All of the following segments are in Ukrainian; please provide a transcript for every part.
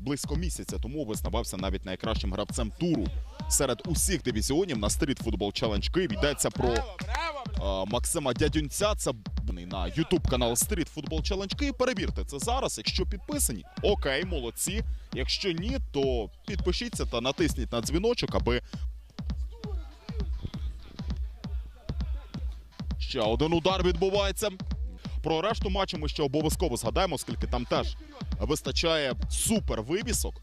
близько місяця тому визнавався навіть найкращим гравцем туру серед усіх дивізіонів на Street Football Challenge Київ. Йдеться про е, Максима Дядюнця. Це на YouTube канал Street Football Challenge Київ. Перевірте це зараз. Якщо підписані, окей, молодці. Якщо ні, то підпишіться та натисніть на дзвіночок, аби Ще один удар відбувається. Про решту матчу ми ще обов'язково згадаємо, оскільки там теж вистачає супер вивісок.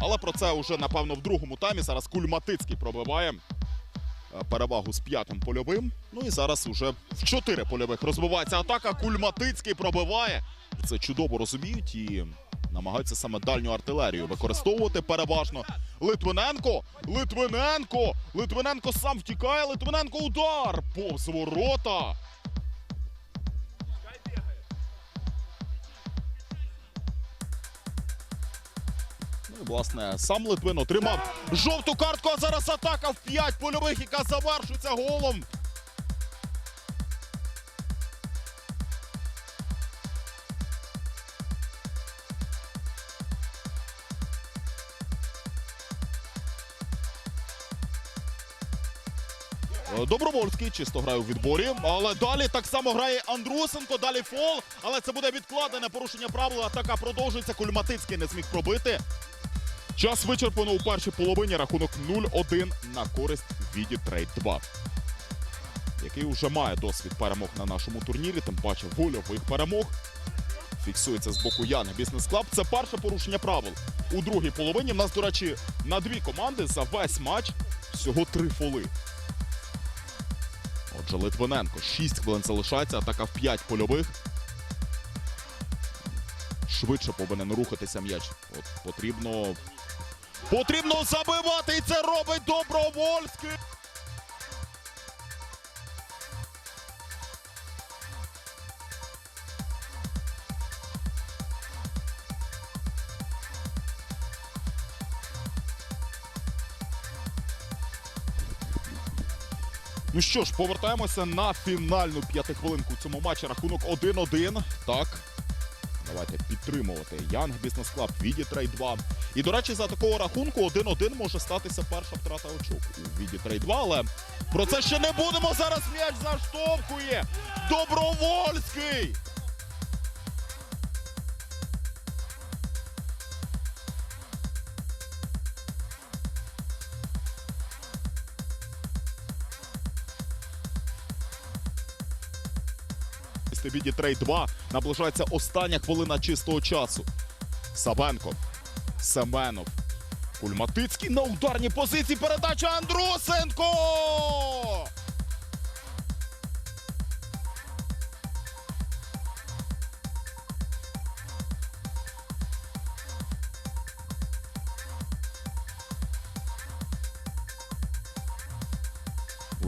Але про це вже, напевно, в другому таймі. Зараз Кульматицький пробиває е, перевагу з п'ятим польовим. Ну і зараз уже в чотири польових розвивається атака. Кульматицький пробиває. Це чудово розуміють і намагаються саме дальню артилерію використовувати переважно. Литвиненко! Литвиненко! Литвиненко сам втікає. Литвиненко удар! Повз ворота! Власне сам Литвин отримав жовту картку, а зараз атака в 5 польових, яка завершується голом. Е, Добровольський чисто грає у відборі, але далі так само грає Андрусенко, далі фол, але це буде відкладене порушення правил. Атака продовжується. Кульматицький не зміг пробити. Час вичерпано у першій половині. Рахунок 0-1 на користь Віді Трейд 2. Який вже має досвід перемог на нашому турнірі, тим паче гольових перемог. Фіксується з боку Яни Бізнес Клаб. Це перше порушення правил. У другій половині в нас, до речі, на дві команди за весь матч всього три фоли. Отже, Литвиненко 6 хвилин залишається, атака в 5 польових. Швидше повинен рухатися м'яч. От потрібно. Потрібно забивати, і це робить Добровольський. Ну що ж, повертаємося на фінальну п'ятихвилинку цьому матчі. Рахунок 1-1. Так. Давайте підтримувати Янг Бізнес Клаб, Віді Трейд 2. І, до речі, за такого рахунку 1-1 може статися перша втрата очок у Віді Трейд 2, але про це ще не будемо. Зараз м'яч заштовхує. Добровольський! Віді Трейд 2 наближається остання хвилина чистого часу. Савенко, Семенов, Кульматицький на ударній позиції. Передача Андрусенко!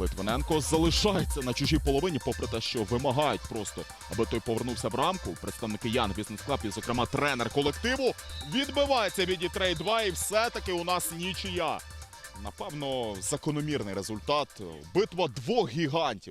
Литвиненко залишається на чужій половині, попри те, що вимагають просто, аби той повернувся в рамку. Представники Ян Бізнес Клаб і, зокрема, тренер колективу відбивається від Дітрей 2 і все-таки у нас нічия. Напевно, закономірний результат. Битва двох гігантів.